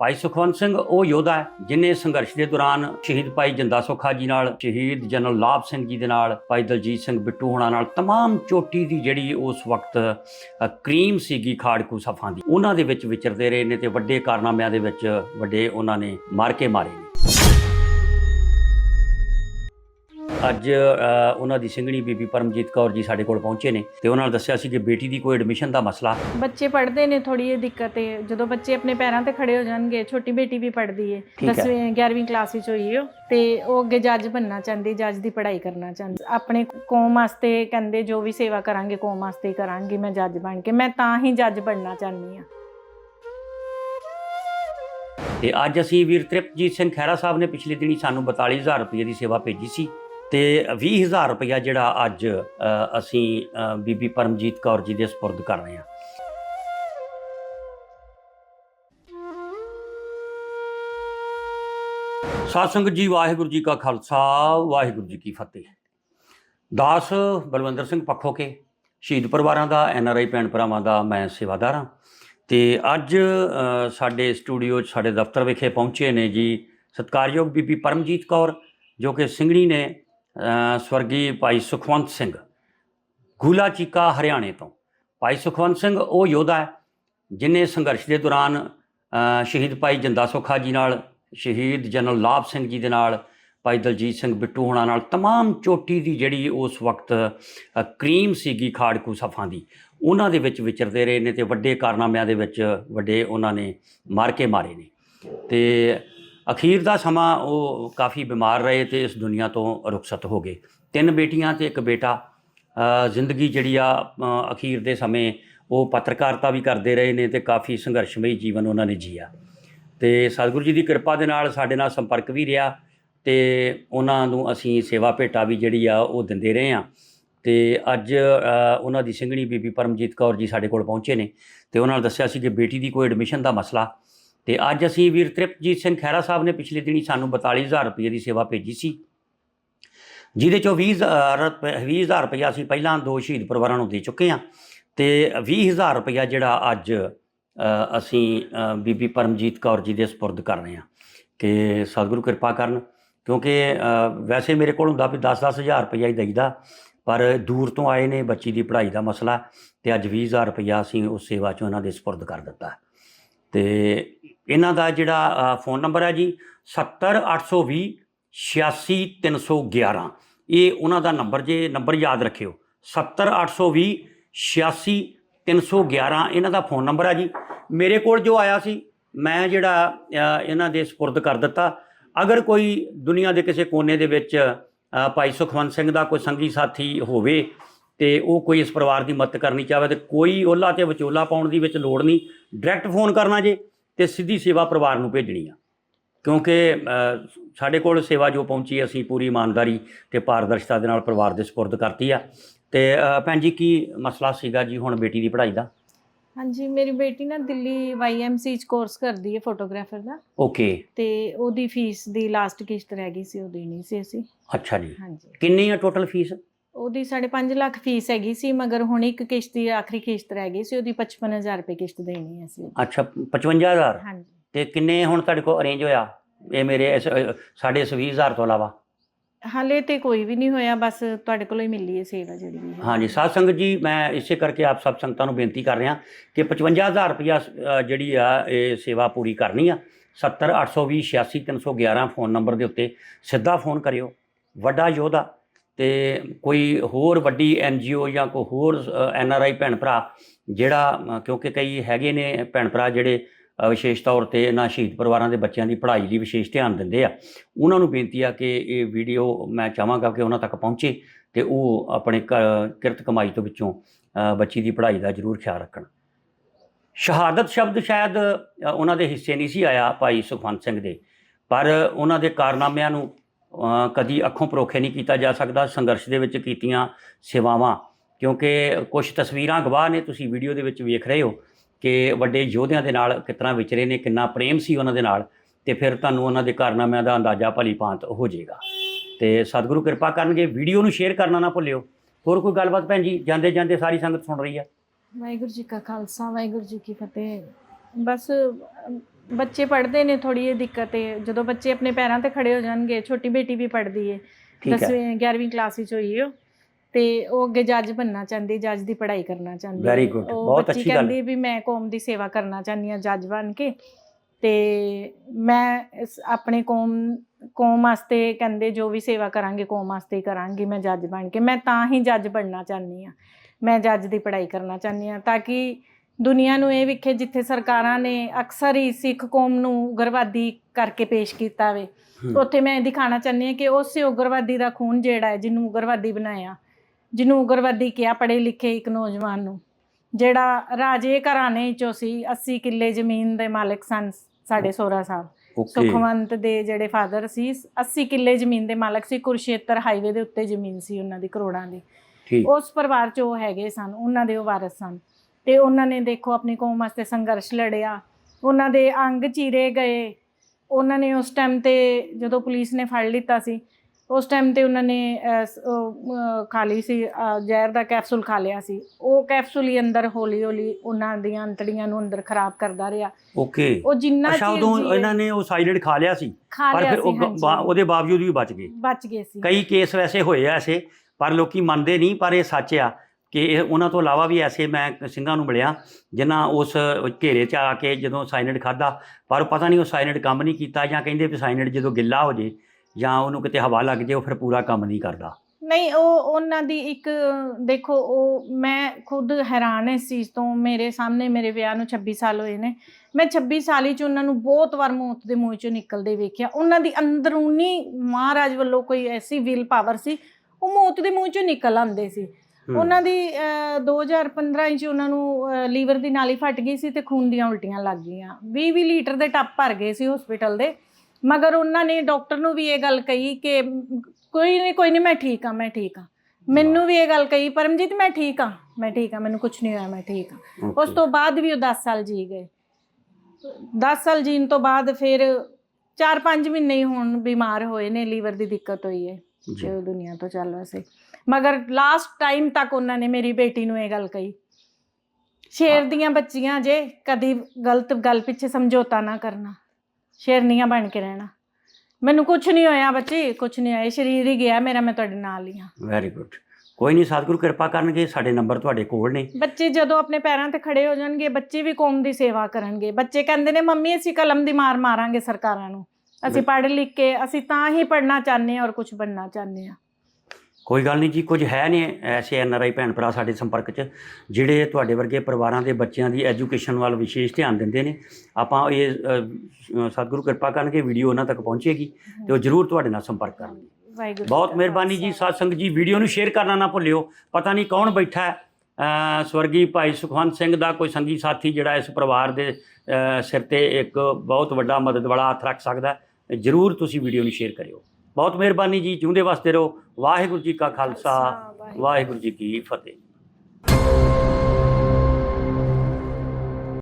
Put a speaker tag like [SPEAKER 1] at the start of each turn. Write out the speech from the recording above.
[SPEAKER 1] ਭਾਈ ਸੁਖਵੰਤ ਸਿੰਘ ਉਹ ਯੋਧਾ ਹੈ ਜਿਨੇ ਸੰਘਰਸ਼ ਦੇ ਦੌਰਾਨ ਸ਼ਹੀਦ ਭਾਈ ਜਿੰਦਾ ਸੁਖਾ ਜੀ ਨਾਲ ਸ਼ਹੀਦ ਜਨਰਲ ਲਾਭ ਸਿੰਘ ਜੀ ਦੇ ਨਾਲ ਭਾਈ ਦਲਜੀਤ ਸਿੰਘ ਬਿੱਟੂ ਹੋਣਾ ਨਾਲ तमाम ਚੋਟੀ ਦੀ ਜਿਹੜੀ ਉਸ ਵਕਤ ਅ, ਕਰੀਮ ਸੀਗੀ ਖਾੜਕੂ ਸਫਾਂ ਦੀ ਉਹਨਾਂ ਦੇ ਵਿੱਚ ਵਿਚਰਦੇ ਰਹੇ ਨੇ ਤੇ ਵੱਡੇ ਕਾਰਨਾਮਿਆਂ ਦੇ ਵਿੱਚ ਵੱਡੇ ਉਹਨਾਂ ਨੇ ਮਾਰ ਕੇ ਮਾਰੇ ਅੱਜ ਉਹਨਾਂ ਦੀ ਸਿੰਘਣੀ ਬੀਬੀ ਪਰਮਜੀਤ ਕੌਰ ਜੀ ਸਾਡੇ ਕੋਲ ਪਹੁੰਚੇ ਨੇ ਤੇ ਉਹਨਾਂ ਨੇ ਦੱਸਿਆ ਸੀ ਕਿ ਬੇਟੀ ਦੀ ਕੋਈ ਐਡਮਿਸ਼ਨ ਦਾ ਮਸਲਾ
[SPEAKER 2] ਬੱਚੇ ਪੜ੍ਹਦੇ ਨੇ ਥੋੜੀ ਇਹ ਦਿੱਕਤ ਹੈ ਜਦੋਂ ਬੱਚੇ ਆਪਣੇ ਪੈਰਾਂ ਤੇ ਖੜੇ ਹੋ ਜਾਣਗੇ ਛੋਟੀ ਬੇਟੀ ਵੀ ਪੜ੍ਹਦੀ ਹੈ
[SPEAKER 1] ਠੀਕ ਹੈ।
[SPEAKER 2] 10ਵੀਂ 11ਵੀਂ ਕਲਾਸ ਵਿੱਚ ਹੋਈ ਹੈ ਤੇ ਉਹ ਅੱਗੇ ਜੱਜ ਬਣਨਾ ਚਾਹੁੰਦੀ ਜੱਜ ਦੀ ਪੜ੍ਹਾਈ ਕਰਨਾ ਚਾਹੁੰਦੀ। ਆਪਣੇ ਕੌਮ ਵਾਸਤੇ ਕਹਿੰਦੇ ਜੋ ਵੀ ਸੇਵਾ ਕਰਾਂਗੇ ਕੌਮ ਵਾਸਤੇ ਕਰਾਂਗੀ ਮੈਂ ਜੱਜ ਬਣ ਕੇ ਮੈਂ ਤਾਂ ਹੀ ਜੱਜ ਬਣਨਾ ਚਾਹੁੰਦੀ ਹਾਂ।
[SPEAKER 1] ਤੇ ਅੱਜ ਅਸੀਂ ਵੀਰ ਤ੍ਰਿਪਜੀਤ ਸਿੰਘ ਖਹਿਰਾ ਸਾਹਿਬ ਨੇ ਪਿਛਲੇ ਦਿਨੀ ਸਾਨੂੰ 42000 ਰੁਪਏ ਦੀ ਸੇਵਾ ਭੇਜੀ ਸੀ। ਤੇ 20000 ਰੁਪਇਆ ਜਿਹੜਾ ਅੱਜ ਅਸੀਂ ਬੀਬੀ ਪਰਮਜੀਤ ਕੌਰ ਜੀ ਦੇ ਸਪੁਰਦ ਕਰ ਰਹੇ ਹਾਂ। ਸਾਧ ਜੀ, ਵਾਹਿਗੁਰੂ ਜੀ ਕਾ ਖਾਲਸਾ, ਵਾਹਿਗੁਰੂ ਜੀ ਕੀ ਫਤਿਹ। ਦਾਸ ਬਲਵੰਦਰ ਸਿੰਘ ਪੱਖੋਕੇ ਸ਼ਹੀਦ ਪਰਿਵਾਰਾਂ ਦਾ, ਐੱਨ ਆਰ ਆਈ ਭੈਣ ਭਰਾਵਾਂ ਦਾ ਮੈਂ ਸੇਵਾਦਾਰ ਹਾਂ। ਤੇ ਅੱਜ ਸਾਡੇ ਸਟੂਡੀਓ 'ਚ, ਸਾਡੇ ਦਫ਼ਤਰ ਵਿਖੇ ਪਹੁੰਚੇ ਨੇ ਜੀ, ਸਤਿਕਾਰਯੋਗ ਬੀਬੀ ਪਰਮਜੀਤ ਕੌਰ, ਜੋ ਕਿ ਸਿੰਘਣੀ ਨੇ ਸਵਰਗੀ ਭਾਈ ਸੁਖਵੰਤ ਸਿੰਘ ਗੂਲਾ ਚੀਕਾ ਹਰਿਆਣੇ ਤੋਂ ਭਾਈ ਸੁਖਵੰਤ ਸਿੰਘ ਉਹ ਯੋਧਾ ਹੈ ਜਿਨੇ ਸੰਘਰਸ਼ ਦੇ ਦੌਰਾਨ ਅ, ਸ਼ਹੀਦ ਭਾਈ ਜਿੰਦਾ ਸੁਖਾ ਜੀ ਨਾਲ ਸ਼ਹੀਦ ਜਨਰਲ ਲਾਭ ਸਿੰਘ ਜੀ ਦੇ ਨਾਲ ਭਾਈ ਦਲਜੀਤ ਸਿੰਘ ਬਿੱਟੂ ਹੋਣਾ ਨਾਲ तमाम ਚੋਟੀ ਦੀ ਜਿਹੜੀ ਉਸ ਵਕਤ ਅ, ਕਰੀਮ ਸੀਗੀ ਖਾੜਕੂ ਸਫਾਂ ਦੀ ਉਹਨਾਂ ਦੇ ਵਿੱਚ ਵਿਚਰਦੇ ਰਹੇ ਨੇ ਤੇ ਵੱਡੇ ਕਾਰਨਾਮਿਆਂ ਦੇ ਵਿੱਚ ਵੱਡੇ ਉਹਨਾਂ ਨੇ ਮਾਰ ਕੇ ਮਾਰੇ ਨੇ ਤੇ ਅਖੀਰ ਦਾ ਸਮਾਂ ਉਹ ਕਾਫੀ ਬਿਮਾਰ ਰਹੇ ਤੇ ਇਸ ਦੁਨੀਆ ਤੋਂ ਰੁਖਸਤ ਹੋ ਗਏ। ਤਿੰਨ ਬੇਟੀਆਂ ਤੇ ਇੱਕ ਬੇਟਾ। ਜ਼ਿੰਦਗੀ ਜਿਹੜੀ ਆ ਅਖੀਰ ਦੇ ਸਮੇਂ ਉਹ ਪੱਤਰਕਾਰਤਾ ਵੀ ਕਰਦੇ ਰਹੇ ਨੇ ਤੇ ਕਾਫੀ ਸੰਘਰਸ਼ਮਈ ਜੀਵਨ ਉਹਨਾਂ ਨੇ ਜੀਆ। ਤੇ ਸਤਿਗੁਰੂ ਜੀ ਦੀ ਕਿਰਪਾ ਦੇ ਨਾਲ ਸਾਡੇ ਨਾਲ ਸੰਪਰਕ ਵੀ ਰਿਹਾ ਤੇ ਉਹਨਾਂ ਨੂੰ ਅਸੀਂ ਸੇਵਾ ਭੇਟਾ ਵੀ ਜਿਹੜੀ ਆ ਉਹ ਦਿੰਦੇ ਰਹੇ ਆ ਤੇ ਅੱਜ ਉਹਨਾਂ ਦੀ ਸਿੰਘਣੀ ਬੀਬੀ ਪਰਮਜੀਤ ਕੌਰ ਜੀ ਸਾਡੇ ਕੋਲ ਪਹੁੰਚੇ ਨੇ ਤੇ ਉਹਨਾਂ ਨੇ ਦੱਸਿਆ ਸੀ ਕਿ ਬੇਟੀ ਦੀ ਕੋਈ ਐਡਮਿਸ਼ਨ ਦਾ ਮਸਲਾ ਤੇ ਅੱਜ ਅਸੀਂ ਵੀਰ ਤ੍ਰਿਪਜੀਤ ਸਿੰਘ ਖਹਿਰਾ ਸਾਹਿਬ ਨੇ ਪਿਛਲੇ ਦਿਨੀ ਸਾਨੂੰ 42000 ਰੁਪਏ ਦੀ ਸੇਵਾ ਭੇਜੀ ਸੀ, ਜਿਹਦੇ ਚੋਂ 20000 ਰੁਪਏ 20000 ਰੁਪਇਆ ਅਸੀਂ ਪਹਿਲਾਂ ਦੋ ਸ਼ਹੀਦ ਪਰਿਵਾਰਾਂ ਨੂੰ ਦੇ ਚੁੱਕੇ ਹਾਂ ਤੇ 20000 ਰੁਪਇਆ ਜਿਹੜਾ ਅੱਜ ਅਸੀਂ ਬੀਬੀ ਪਰਮਜੀਤ ਕੌਰ ਜੀ ਦੇ ਸਪੁਰਦ ਕਰ ਰਹੇ ਹਾਂ ਕਿ ਸਤਿਗੁਰੂ ਕਿਰਪਾ ਕਰਨ, ਕਿਉਂਕਿ ਵੈਸੇ ਮੇਰੇ ਕੋਲ ਹੁੰਦਾ ਵੀ 10-10 ਹਜ਼ਾਰ ਰੁਪਇਆ ਹੀ ਦਈਦਾ, ਪਰ ਦੂਰ ਤੋਂ ਆਏ ਨੇ ਬੱਚੀ ਦੀ ਪੜ੍ਹਾਈ ਦਾ ਮਸਲਾ ਤੇ ਅੱਜ 20000 ਰੁਪਇਆ ਅਸੀਂ ਉਸ ਸੇਵਾ 'ਚੋਂ ਇਹਨਾਂ ਦੇ ਸਪੁਰਦ ਕਰ ਦਿੱਤਾ। ਤੇ ਇਹਨਾਂ ਦਾ ਜਿਹੜਾ ਫੋਨ ਨੰਬਰ ਹੈ ਜੀ 70820 86311 ਇਹ ਉਹਨਾਂ ਦਾ ਨੰਬਰ ਜੇ, ਨੰਬਰ ਯਾਦ ਰੱਖਿਓ। 70820 86311 ਇਹਨਾਂ ਦਾ ਫੋਨ ਨੰਬਰ ਹੈ ਜੀ। ਮੇਰੇ ਕੋਲ ਜੋ ਆਇਆ ਸੀ, ਮੈਂ ਜਿਹੜਾ ਇਹਨਾਂ ਦੇ ਸਪੁਰਦ ਕਰ ਦਿੱਤਾ। ਅਗਰ ਕੋਈ ਦੁਨੀਆ ਦੇ ਕਿਸੇ ਕੋਨੇ ਦੇ ਵਿੱਚ ਭਾਈ ਸੁਖਵੰਤ ਸਿੰਘ ਦਾ ਕੋਈ ਸੰਗੀ ਸਾਥੀ ਹੋਵੇ ਤੇ ਉਹ ਕੋਈ ਇਸ ਪਰਿਵਾਰ ਦੀ ਮਦਦ ਕਰਨੀ ਚਾਹਵੇ ਤੇ ਕੋਈ ਉਹਲਾ ਤੇ ਵਿਚੋਲਾ ਪਾਉਣ ਦੀ ਵਿੱਚ ਲੋੜ ਨਹੀਂ। ਡਾਇਰੈਕਟ ਫੋਨ ਕਰਨਾ ਜੇ ਤੇ ਸਿੱਧੀ ਸੇਵਾ ਪਰਿਵਾਰ ਨੂੰ ਭੇਜਣੀ ਆ। ਕਿਉਂਕਿ ਸਾਡੇ ਕੋਲ ਸੇਵਾ ਜੋ ਪਹੁੰਚੀ ਅਸੀਂ ਪੂਰੀ ਇਮਾਨਦਾਰੀ ਤੇ ਪਾਰਦਰਸ਼ਤਾ ਦੇ ਨਾਲ ਪਰਿਵਾਰ ਦੇ ਸਪੁਰਦ ਕਰਤੀ ਆ। ਤੇ ਭੈਣ ਜੀ ਕੀ ਮਸਲਾ ਸੀਗਾ ਜੀ ਹੁਣ ਬੇਟੀ ਦੀ ਪੜ੍ਹਾਈ ਦਾ?
[SPEAKER 2] ਹਾਂਜੀ ਮੇਰੀ ਬੇਟੀ ਨਾ ਦਿੱਲੀ ਵਾਈਐਮਸੀ ਚ ਕੋਰਸ ਕਰਦੀ ਹੈ ਫੋਟੋਗ੍ਰਾਫਰ ਦਾ।
[SPEAKER 1] ਓਕੇ
[SPEAKER 2] ਤੇ ਉਹਦੀ ਫੀਸ ਦੀ ਲਾਸਟ ਕਿਸ਼ਤ ਰਹਿ ਗਈ ਸੀ ਉਹ ਦੇਣੀ ਸੀ ਅਸੀਂ।
[SPEAKER 1] ਅੱਛਾ ਜੀ।
[SPEAKER 2] ਹਾਂਜੀ।
[SPEAKER 1] ਕਿੰਨੀ ਆ ਟੋਟਲ ਫੀਸ?
[SPEAKER 2] ਉਹਦੀ 5.5 ਲੱਖ ਫੀਸ ਹੈਗੀ ਸੀ ਮਗਰ ਹੁਣ ਇੱਕ ਕਿਸ਼ਤ ਦੀ ਆਖਰੀ ਕਿਸ਼ਤ ਰਹਿ ਗਈ ਸੀ ਉਹਦੀ 55000 ਰੁਪਏ ਕਿਸ਼ਤ ਦੇਣੀ ਹੈ ਸੀ
[SPEAKER 1] ਅੱਛਾ 55000
[SPEAKER 2] ਹਾਂਜੀ।
[SPEAKER 1] ਤੇ ਕਿੰਨੇ ਹੁਣ ਤੁਹਾਡੇ ਕੋਲ ਅਰੇਂਜ ਹੋਇਆ? ਇਹ ਮੇਰੇ ਸਾਡੇ ਇਸ 20000 ਤੋਂ ਇਲਾਵਾ?
[SPEAKER 2] ਹਾਲੇ ਤੇ ਕੋਈ ਵੀ ਨਹੀਂ ਹੋਇਆ ਬਸ ਤੁਹਾਡੇ ਕੋਲੋਂ ਹੀ ਮਿਲੀ ਹੈ ਸੇਵਾ ਜਿਹੜੀ ਹੈ।
[SPEAKER 1] ਹਾਂਜੀ ਸਾਧ ਸੰਗਤ ਜੀ ਮੈਂ ਇਸੇ ਕਰਕੇ ਆਪ ਸਭ ਸੰਗਤਾਂ ਨੂੰ ਬੇਨਤੀ ਕਰ ਰਿਹਾ ਕਿ 55000 ਰੁਪਇਆ ਜਿਹੜੀ ਆ ਇਹ ਸੇਵਾ ਪੂਰੀ ਕਰਨੀ ਆ। 70820 ਫੋਨ ਨੰਬਰ ਦੇ ਉੱਤੇ ਸਿੱਧਾ ਫੋਨ ਕਰਿਓ। ਵੱਡਾ ਯੋਧਾ ਤੇ ਕੋਈ ਹੋਰ ਵੱਡੀ ਐਨਜੀਓ ਜਾਂ ਕੋਈ ਹੋਰ ਐੱਨ ਆਰ ਆਈ ਭੈਣ ਭਰਾ ਜਿਹੜਾ ਕਿਉਂਕਿ ਕਈ ਹੈਗੇ ਨੇ ਭੈਣ ਭਰਾ ਜਿਹੜੇ ਵਿਸ਼ੇਸ਼ ਤੌਰ ਤੇ ਇਹਨਾਂ ਸ਼ਹੀਦ ਪਰਿਵਾਰਾਂ ਦੇ ਬੱਚਿਆਂ ਦੀ ਪੜ੍ਹਾਈ ਲਈ ਵਿਸ਼ੇਸ਼ ਧਿਆਨ ਦਿੰਦੇ ਆ, ਉਹਨਾਂ ਨੂੰ ਬੇਨਤੀ ਆ ਕਿ ਇਹ ਵੀਡੀਓ ਮੈਂ ਚਾਹਾਂਗਾ ਕਿ ਉਹਨਾਂ ਤੱਕ ਪਹੁੰਚੇ ਤੇ ਉਹ ਆਪਣੇ ਕ- ਕਿਰਤ ਕਮਾਈ ਤੋਂ ਵਿੱਚੋਂ ਬੱਚੀ ਦੀ ਪੜ੍ਹਾਈ ਦਾ ਜ਼ਰੂਰ ਖਿਆਲ ਰੱਖਣ। ਸ਼ਹਾਦਤ ਸ਼ਬਦ ਸ਼ਾਇਦ ਉਹਨਾਂ ਦੇ ਹਿੱਸੇ ਨਹੀਂ ਸੀ ਆਇਆ ਭਾਈ ਸੁਖਵੰਤ ਸਿੰਘ ਦੇ, ਪਰ ਉਹਨਾਂ ਦੇ ਕਾਰਨਾਮਿਆਂ ਨੂੰ ਕਦੀ ਅੱਖੋਂ ਪਰੋਖੇ ਨਹੀਂ ਕੀਤਾ ਜਾ ਸਕਦਾ, ਸੰਘਰਸ਼ ਦੇ ਵਿੱਚ ਕੀਤੀਆਂ ਸੇਵਾਵਾਂ। ਕਿਉਂਕਿ ਕੁਝ ਤਸਵੀਰਾਂ ਗਵਾਹ ਨੇ ਤੁਸੀਂ ਵੀਡੀਓ ਦੇ ਵਿੱਚ ਵੇਖ ਰਹੇ ਹੋ ਕਿ ਵੱਡੇ ਯੋਧਿਆਂ ਦੇ ਨਾਲ ਕਿਤਨਾ ਵਿਚਰੇ ਨੇ, ਕਿੰਨਾ ਪ੍ਰੇਮ ਸੀ ਉਹਨਾਂ ਦੇ ਨਾਲ ਤੇ ਫਿਰ ਤੁਹਾਨੂੰ ਉਹਨਾਂ ਦੇ ਕਾਰਨਾਮਿਆਂ ਦਾ ਅੰਦਾਜ਼ਾ ਭਲੀ ਭਾਂਤ ਹੋ ਜਾਏਗਾ। ਤੇ ਸਤਿਗੁਰੂ ਕਿਰਪਾ ਕਰਨਗੇ, ਵੀਡੀਓ ਨੂੰ ਸ਼ੇਅਰ ਕਰਨਾ ਨਾ ਭੁੱਲਿਓ। ਹੋਰ ਕੋਈ ਗੱਲਬਾਤ ਭੈਣ ਜੀ? ਜਾਂਦੇ ਜਾਂਦੇ ਸਾਰੀ ਸੰਗਤ ਸੁਣ ਰਹੀ ਹੈ।
[SPEAKER 2] ਵਾਹਿਗੁਰੂ ਜੀ ਕਾ ਖਾਲਸਾ, ਵਾਹਿਗੁਰੂ ਜੀ ਕੀ ਫਤਿਹ। ਬਸ ਬੱਚੇ ਪੜ੍ਹਦੇ ਨੇ ਥੋੜੀ ਜਿਹੀ ਦਿੱਕਤ ਹੈ ਜਦੋਂ ਬੱਚੇ ਆਪਣੇ ਪੈਰਾਂ ਤੇ ਖੜੇ ਹੋ ਜਾਣਗੇ ਛੋਟੀ ਬੇਟੀ ਵੀ ਪੜ੍ਹਦੀ ਹੈ
[SPEAKER 1] ਠੀਕ ਹੈ
[SPEAKER 2] 10ਵੀਂ 11ਵੀਂ ਕਲਾਸ ਵਿੱਚ ਹੋਈ ਹੈ ਉਹ ਤੇ ਉਹ ਅੱਗੇ ਜੱਜ ਬਣਨਾ ਚਾਹੁੰਦੀ ਜੱਜ ਦੀ ਪੜ੍ਹਾਈ ਕਰਨਾ ਚਾਹੁੰਦੀ
[SPEAKER 1] Very good,
[SPEAKER 2] ਉਹ
[SPEAKER 1] ਬਹੁਤ
[SPEAKER 2] ਬੱਚੀ
[SPEAKER 1] ਅੱਛੀ ਗੱਲ।
[SPEAKER 2] ਕਹਿੰਦੀ ਵੀ ਮੈਂ ਕੌਮ ਦੀ ਸੇਵਾ ਕਰਨਾ ਚਾਹੁੰਦੀ ਹਾਂ ਜੱਜ ਬਣ ਕੇ ਤੇ ਮੈਂ ਇਸ ਆਪਣੇ ਕੌਮ ਕੌਮ ਵਾਸਤੇ ਕਹਿੰਦੇ ਜੋ ਵੀ ਸੇਵਾ ਕਰਾਂਗੇ ਕੌਮ ਵਾਸਤੇ ਹੀ ਕਰਾਂਗੀ ਮੈਂ ਜੱਜ ਬਣ ਕੇ ਮੈਂ ਤਾਂ ਹੀ ਜੱਜ ਬਣਨਾ ਚਾਹੁੰਦੀ ਹਾਂ ਮੈਂ ਜੱਜ ਦੀ ਪੜ੍ਹਾਈ ਕਰਨਾ ਚਾਹੁੰਦੀ ਹਾਂ ਤਾਂ ਕਿ ਦੁਨੀਆ ਨੂੰ ਇਹ ਵਿਖੇ ਜਿੱਥੇ ਸਰਕਾਰਾਂ ਨੇ ਅਕਸਰ ਹੀ ਸਿੱਖ ਕੌਮ ਨੂੰ ਉਗਰਵਾਦੀ ਕਰਕੇ ਪੇਸ਼ ਕੀਤਾ ਵੇ। ਉੱਥੇ ਮੈਂ ਇਹ ਦਿਖਾਣਾ ਚਾਹੁੰਦੀ ਹਾਂ ਕਿ ਉਸੇ ਉਗਰਵਾਦੀ ਦਾ ਖੂਨ ਜਿਹੜਾ ਹੈ ਜਿਹਨੂੰ ਉਗਰਵਾਦੀ ਬਣਾਇਆ ਜਿਹਨੂੰ ਉਗਰਵਾਦੀ ਕਿਹਾ ਪੜ੍ਹੇ ਲਿਖੇ ਇੱਕ ਨੌਜਵਾਨ ਨੂੰ ਜਿਹੜਾ ਰਾਜੇ ਘਰਾਣੇ ਚੋਂ ਸੀ 80 ਕਿੱਲੇ ਜ਼ਮੀਨ ਦੇ ਮਾਲਕ ਸਨ ਸਾਡੇ ਸੋਹਰਾ ਸਾਹਿਬ।
[SPEAKER 1] ਓਕੇ।
[SPEAKER 2] ਸੁਖਵੰਤ ਦੇ ਜਿਹੜੇ ਫਾਦਰ ਸੀ 80 ਕਿੱਲੇ ਜ਼ਮੀਨ ਦੇ ਮਾਲਕ ਸੀ ਕੁਰਸ਼ੇਤਰ ਹਾਈਵੇ ਦੇ ਉੱਤੇ ਜ਼ਮੀਨ ਸੀ ਉਹਨਾਂ ਦੀ ਕਰੋੜਾਂ ਦੀ।
[SPEAKER 1] ਠੀਕ।
[SPEAKER 2] ਉਸ ਪਰਿਵਾਰ ਚ ਉਹ ਹੈਗੇ ਸਨ ਉਹਨਾਂ ਦੇ ਉਹ ਵਾਰਸ ਸਨ। ਤੇ ਉਹਨਾਂ ਨੇ ਦੇਖੋ ਆਪਣੀ ਕੌਮ ਵਾਸਤੇ ਸੰਘਰਸ਼ ਲੜਿਆ। ਉਹਨਾਂ ਦੇ ਅੰਗ ਚੀਰੇ ਗਏ। ਉਹਨਾਂ ਨੇ ਉਸ ਟਾਈਮ ਤੇ ਜਦੋਂ ਪੁਲਿਸ ਨੇ ਫੜ ਲਿੱਤਾ ਸੀ ਉਸ ਟਾਈਮ ਤੇ ਉਹਨਾਂ ਨੇ ਖਾ ਲਈ ਸੀ ਜ਼ਹਿਰ ਦਾ ਕੈਪਸੂਲ ਖਾ ਲਿਆ ਸੀ। ਉਹ ਕੈਪਸੂਲ ਹੀ ਅੰਦਰ ਹੌਲੀ ਹੌਲੀ ਉਹਨਾਂ ਦੀਆਂ ਅੰਤੜੀਆਂ ਨੂੰ ਅੰਦਰ ਖਰਾਬ ਕਰਦਾ ਰਿਹਾ।
[SPEAKER 1] ਓਕੇ।
[SPEAKER 2] ਉਹ ਜਿੰਨਾ ਚਿਰ
[SPEAKER 1] ਉਦੋਂ ਇਹਨਾਂ ਨੇ ਉਹ ਸਾਈਲੈਂਟ ਖਾ ਲਿਆ ਸੀ ਪਰ ਫਿਰ। ਉਹਦੇ ਬਾਵਜੂਦ ਵੀ ਬਚ ਗਏ।
[SPEAKER 2] ਬਚ ਗਏ ਸੀ।
[SPEAKER 1] ਕਈ ਕੇਸ ਵੈਸੇ ਹੋਏ ਆ ਐਸੇ ਪਰ ਲੋਕੀ ਮੰਨਦੇ ਨਹੀਂ ਪਰ ਇਹ ਸੱਚ ਆ। ਕਿ ਇਹ ਉਹਨਾਂ ਤੋਂ ਇਲਾਵਾ ਵੀ ਐਸੇ ਮੈਂ ਸਿੰਘਾਂ ਨੂੰ ਮਿਲਿਆ, ਜਿਨ੍ਹਾਂ ਉਸ ਘੇਰੇ 'ਚ ਆ ਕੇ ਜਦੋਂ ਸਾਇਨਡ ਖਾਦਾ ਪਰ ਪਤਾ ਨਹੀਂ ਉਹ ਸਾਇਨਡ ਕੰਮ ਨਹੀਂ ਕੀਤਾ ਜਾਂ ਕਹਿੰਦੇ ਵੀ ਸਾਇਨਡ ਜਦੋਂ ਗਿੱਲਾ ਹੋ ਜੇ ਜਾਂ ਉਹਨੂੰ ਕਿਤੇ ਹਵਾ ਲੱਗ ਜੇ, ਉਹ ਫਿਰ ਪੂਰਾ ਕੰਮ ਨਹੀਂ ਕਰਦਾ।
[SPEAKER 2] ਨਹੀਂ, ਉਹ ਉਹਨਾਂ ਦੀ ਇੱਕ, ਦੇਖੋ, ਉਹ ਮੈਂ ਖੁਦ ਹੈਰਾਨ ਇਸ ਚੀਜ਼ ਤੋਂ, ਮੇਰੇ ਸਾਹਮਣੇ ਮੇਰੇ ਵਿਆਹ ਨੂੰ 26 ਸਾਲ ਹੋਏ ਨੇ, ਮੈਂ 26 ਸਾਲ ਹੀ ਚ ਉਹਨਾਂ ਨੂੰ ਬਹੁਤ ਵਾਰ ਮੌਤ ਦੇ ਮੂੰਹ ਚੋਂ ਨਿਕਲਦੇ ਵੇਖਿਆ। ਉਹਨਾਂ ਦੀ ਅੰਦਰੂਨੀ ਮਹਾਰਾਜ ਵੱਲੋਂ ਕੋਈ ਐਸੀ ਵਿਲ ਪਾਵਰ ਸੀ, ਉਹ ਮੌਤ ਦੇ ਮੂੰਹ ਚੋਂ ਨਿਕਲ ਆਉਂਦੇ ਸੀ। ਉਹਨਾਂ ਦੀ ਅਹ, 2015 ਵਿੱਚ ਉਹਨਾਂ ਨੂੰ ਲੀਵਰ ਦੀ ਨਾਲੀ ਫਟ ਗਈ ਸੀ ਤੇ ਖੂਨ ਦੀਆਂ ਉਲਟੀਆਂ ਲੱਗ ਗਈਆਂ। 20-20 ਲੀਟਰ ਦੇ ਟੱਪ ਭਰ ਗਏ ਸੀ ਹਸਪੀਟਲ ਦੇ। ਮਗਰ ਉਹਨਾਂ ਨੇ ਡਾਕਟਰ ਨੂੰ ਵੀ ਇਹ ਗੱਲ ਕਹੀ ਕਿ ਕੋਈ ਨਹੀਂ ਕੋਈ ਨਹੀਂ ਮੈਂ ਠੀਕ ਹਾਂ ਮੈਂ ਠੀਕ ਹਾਂ। ਮੈਨੂੰ ਵੀ ਇਹ ਗੱਲ ਕਹੀ ਪਰਮਜੀਤ ਮੈਂ ਠੀਕ ਹਾਂ ਮੈਂ ਠੀਕ ਹਾਂ ਮੈਨੂੰ ਕੁਝ ਨਹੀਂ ਹੋਇਆ ਮੈਂ ਠੀਕ ਹਾਂ। ਉਸ. ਤੋਂ ਬਾਅਦ ਵੀ ਉਹ 10 ਸਾਲ ਜੀ ਗਏ। 10 ਸਾਲ ਜੀਣ ਤੋਂ ਬਾਅਦ ਫਿਰ 4-5 ਮਹੀਨੇ ਹੀ ਹੁਣ ਬਿਮਾਰ ਹੋਏ ਨੇ ਲੀਵਰ ਦੀ ਦਿੱਕਤ ਹੋਈ ਹੈ
[SPEAKER 1] ਜੀ।
[SPEAKER 2] ਦੁਨੀਆ ਤੋਂ ਚੱਲ ਵਸੇ ਮਗਰ ਲਾਸਟ ਟਾਈਮ ਤੱਕ ਉਹਨਾਂ ਨੇ ਮੇਰੀ ਬੇਟੀ ਨੂੰ ਇਹ ਗੱਲ ਕਹੀ। ਸ਼ੇਰ ਦੀਆਂ ਬੱਚੀਆਂ ਜੇ ਕਦੀ ਗਲਤ ਗੱਲ ਪਿੱਛੇ ਸਮਝੌਤਾ ਨਾ ਕਰਨਾ ਸ਼ੇਰਨੀਆਂ ਬਣ ਕੇ ਰਹਿਣਾ। ਮੈਨੂੰ ਕੁਝ ਨਹੀਂ ਹੋਇਆ ਬੱਚੀ ਕੁਝ ਨਹੀਂ ਹੋਇਆ ਸਰੀਰ ਹੀ ਗਿਆ ਮੇਰਾ ਮੈਂ ਤੁਹਾਡੇ ਨਾਲ ਹੀ ਹਾਂ।
[SPEAKER 1] ਵੈਰੀ ਗੁੱਡ ਕੋਈ ਨਹੀਂ ਸਤਿਗੁਰੂ ਕਿਰਪਾ ਕਰਨਗੇ ਸਾਡੇ ਨੰਬਰ ਤੁਹਾਡੇ ਕੋਲ ਨੇ।
[SPEAKER 2] ਬੱਚੇ ਜਦੋਂ ਆਪਣੇ ਪੈਰਾਂ ਤੇ ਖੜੇ ਹੋ ਜਾਣਗੇ ਬੱਚੇ ਵੀ ਕੌਮ ਦੀ ਸੇਵਾ ਕਰਨਗੇ। ਬੱਚੇ ਕਹਿੰਦੇ ਨੇ ਮੰਮੀ ਅਸੀਂ ਕਲਮ ਦੀ ਮਾਰ ਮਾਰਾਂਗੇ ਸਰਕਾਰਾਂ ਨੂੰ। ਅਸੀਂ ਪੜ੍ਹ ਲਿਖ ਕੇ ਅਸੀਂ ਤਾਂ ਹੀ ਪੜ੍ਹਨਾ ਚਾਹੁੰਦੇ ਹਾਂ ਔਰ ਕੁਝ ਬਣਨਾ ਚਾਹੁੰਦੇ ਹਾਂ।
[SPEAKER 1] ਕੋਈ ਗੱਲ ਨਹੀਂ ਜੀ ਕੁਝ ਹੈ ਨੇ ਐਸੇ ਐਨ ਆਰ ਆਈ ਭੈਣ ਭਰਾ ਸਾਡੇ ਸੰਪਰਕ 'ਚ ਜਿਹੜੇ ਤੁਹਾਡੇ ਵਰਗੇ ਪਰਿਵਾਰਾਂ ਦੇ ਬੱਚਿਆਂ ਦੀ ਐਜੂਕੇਸ਼ਨ ਵੱਲ ਵਿਸ਼ੇਸ਼ ਧਿਆਨ ਦਿੰਦੇ ਨੇ। ਆਪਾਂ ਇਹ ਸਤਿਗੁਰੂ ਕਿਰਪਾ ਕਰਨਗੇ ਵੀਡੀਓ ਉਹਨਾਂ ਤੱਕ ਪਹੁੰਚੇਗੀ ਤੇ ਉਹ ਜ਼ਰੂਰ ਤੁਹਾਡੇ ਨਾਲ ਸੰਪਰਕ ਕਰਨਗੇ।
[SPEAKER 2] ਵਾਹਿਗੁਰੂ
[SPEAKER 1] ਬਹੁਤ ਮਿਹਰਬਾਨੀ ਜੀ। ਸਾਧ ਸੰਗਤ ਜੀ ਵੀਡੀਓ ਨੂੰ ਸ਼ੇਅਰ ਕਰਨਾ ਨਾ ਭੁੱਲਿਓ। ਪਤਾ ਨਹੀਂ ਕੌਣ ਬੈਠਾ ਹੈ। ਸਵਰਗੀ ਭਾਈ ਸੁਖਵੰਤ ਸਿੰਘ ਦਾ ਕੋਈ ਸੰਗੀ ਸਾਥੀ ਜਿਹੜਾ ਇਸ ਪਰਿਵਾਰ ਦੇ ਸਿਰ ਤੇ ਇੱਕ ਬਹੁਤ ਵੱਡਾ ਮਦਦ ਵਾਲਾ ਹੱਥ ਰੱਖ ਸਕਦਾ। ਜ਼ਰੂਰ ਤੁਸੀਂ ਵੀਡੀਓ ਨੂੰ ਸ਼ੇਅਰ ਕਰਿਓ। ਬਹੁਤ ਮਿਹਰਬਾਨੀ ਜੀ ਜਿਉਂਦੇ ਵਸਦੇ ਰਹੋ। ਵਾਹਿਗੁਰੂ ਜੀ ਕਾ ਖਾਲਸਾ ਵਾਹਿਗੁਰੂ ਜੀ ਕੀ ਫਤਿਹ।